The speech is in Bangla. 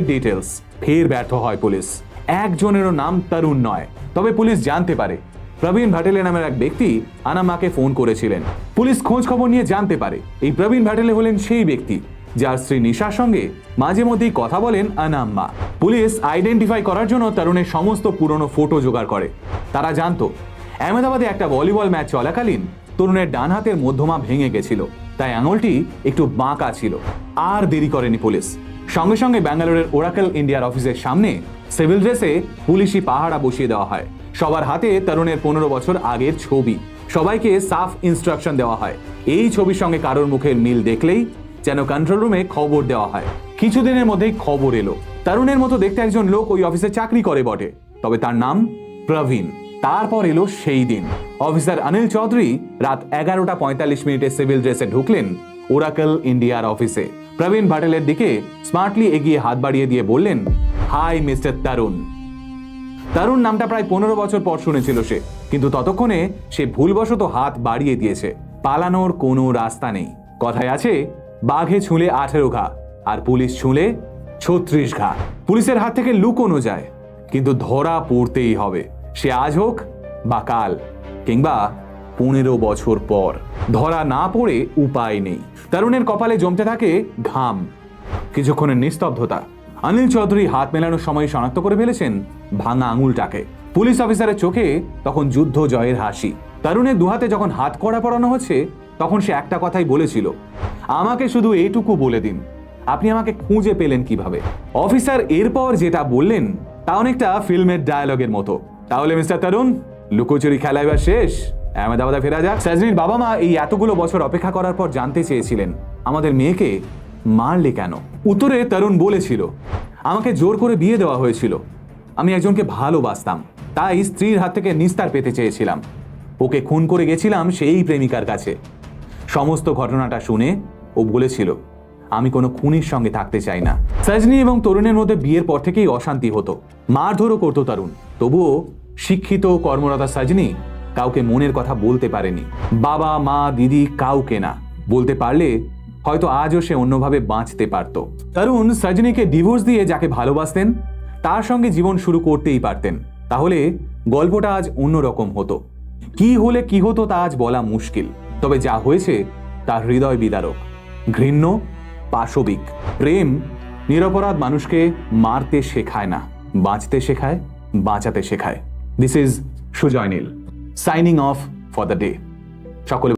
ডিটেলস ফের ব্যর্থ হয় পুলিশ। একজনেরও নাম তরুণ নয়, তবে পুলিশ জানতে পারে। প্রবীণ ভাটেলে নামের এক ব্যক্তি আনাম্মাকে ফোন করেছিলেন। পুলিশ খোঁজ খবর নিয়ে জানতে পারে, এই প্রবীণ ভাটেলে হলেন সেই ব্যক্তি, যার স্ত্রী নিশার সঙ্গে মাঝে মধ্যেই কথা বলেন আনাম্মা পুলিশ আইডেন্টিফাই করার জন্য তরুণের সমস্ত পুরনো ফটো জোগাড় করে। তারা জানতো, আহমেদাবাদে একটা ভলিবল ম্যাচ চলাকালীন তরুণের ডান হাতের মধ্যমা ভেঙে গেছিল, তাই আঙুলটি একটু বাঁকা ছিল। আর দেরি করেনি পুলিশ। সঙ্গে সঙ্গে ব্যাঙ্গালোরের ওরাকেল ইন্ডিয়ার অফিসের সামনে সিভিল ড্রেসে পুলিশি পাহারা বসিয়ে দেওয়া হয়। সবার হাতে তরুণের পনেরো বছর আগের ছবি। সবাইকে সাফ ইনস্ট্রাকশন দেওয়া হয়। এই ছবির সঙ্গে কারোর মুখের মিল দেখলেই যেন কন্ট্রোল রুমে খবর দেওয়া হয়। কিছুদিনের মধ্যেই খবর এলো। তরুণের মতো দেখতে একজন লোক ওই অফিসে চাকরি করে বটে। তবে তার নাম প্রবীণ। তারপর এলো সেই দিন। অফিসার অনিল চৌধুরী রাত এগারোটা পঁয়তাল্লিশ মিনিটে সিভিল ড্রেসে ঢুকলেন ওরাকল ইন্ডিয়ার অফিসে। প্রবীণ ভাটেলের দিকে স্মার্টলি এগিয়ে হাত বাড়িয়ে দিয়ে বললেন, হাই, মিস্টার তরুণ। তরুণ নামটা প্রায় পনেরো বছর পর শুনেছিল সে, কিন্তু ততক্ষণে সে ভুলবশত হাত বাড়িয়ে দিয়েছে। পালানোর কোনো রাস্তা নেই। কথায় আছে, বাঘে ছুঁলে আঠেরো ঘা, আর পুলিশ ছুঁলে ছত্রিশ ঘা। পুলিশের হাত থেকে লুকোনো যায়, কিন্তু ধরা পড়তেই হবে। সে আজ হোক বা কাল, কিংবা পনেরো বছর পর। ধরা না পড়ে উপায় নেই। তরুণের কপালে জমতে থাকে ঘাম। কিছুক্ষণের নিস্তব্ধতা। অনিল চৌধুরী হাত মেলানোর সময় শনাক্ত করে ফেলেছেন ভাঙা আঙুলটাকে। পুলিশ অফিসারের চোখে তখন যুদ্ধ জয়ের হাসি। তরুণের দুহাতে যখন হাত কড়া পড়ানো হচ্ছে, তখন সে একটা কথাই বলেছিল, আমাকে শুধু এইটুকু বলে দিন। আপনি আমাকে খুঁজে পেলেন কীভাবে? অফিসার এরপর যেটা বললেন, তা অনেকটা ফিল্মের ডায়ালগের মতো। তাহলে মিস্টার তরুণ, লুকোচুরি খেলা এবার শেষ। আহমেদাবাদে ফেরা যাক। সাজনির বাবা মা এই এতগুলো বছর অপেক্ষা করার পর জানতে চেয়েছিলেন, আমাদের মেয়েকে মারলে কেন? উত্তরে তরুণ বলেছিল, আমাকে জোর করে বিয়ে দেওয়া হয়েছিল। আমি একজনকে ভালোবাসতাম, তাই স্ত্রীর হাত থেকে নিস্তার পেতে চেয়েছিলাম। ওকে খুন করে গেছিলাম সেই প্রেমিকার কাছে। সমস্ত ঘটনাটা শুনে ও বলেছিল, আমি কোনো খুনির সঙ্গে থাকতে চাই না। সাজনি এবং তরুণের মধ্যে বিয়ের পর থেকেই অশান্তি হতো। মারধরও করতো তরুণ। তবুও শিক্ষিত কর্মরতা সাজনি কাউকে মনের কথা বলতে পারেনি। বাবা, মা, দিদি কাউকে না। বলতে পারলে হয়তো আজও সে অন্যভাবে বাঁচতে পারত। তরুণ সাজনিকে ডিভোর্স দিয়ে যাকে ভালোবাসতেন, তার সঙ্গে জীবন শুরু করতেই পারতেন। তাহলে গল্পটা আজ অন্যরকম হতো। কি হলে কি হতো তা আজ বলা মুশকিল। তবে যা হয়েছে তা হৃদয় বিদারক। ঘৃণ্য, পাশবিক। প্রেম নিরপরাধ মানুষকে মারতে শেখায় না, বাঁচতে শেখায়, বাঁচাতে শেখায়। This is Sujoy Neel. Signing off for the day সকলে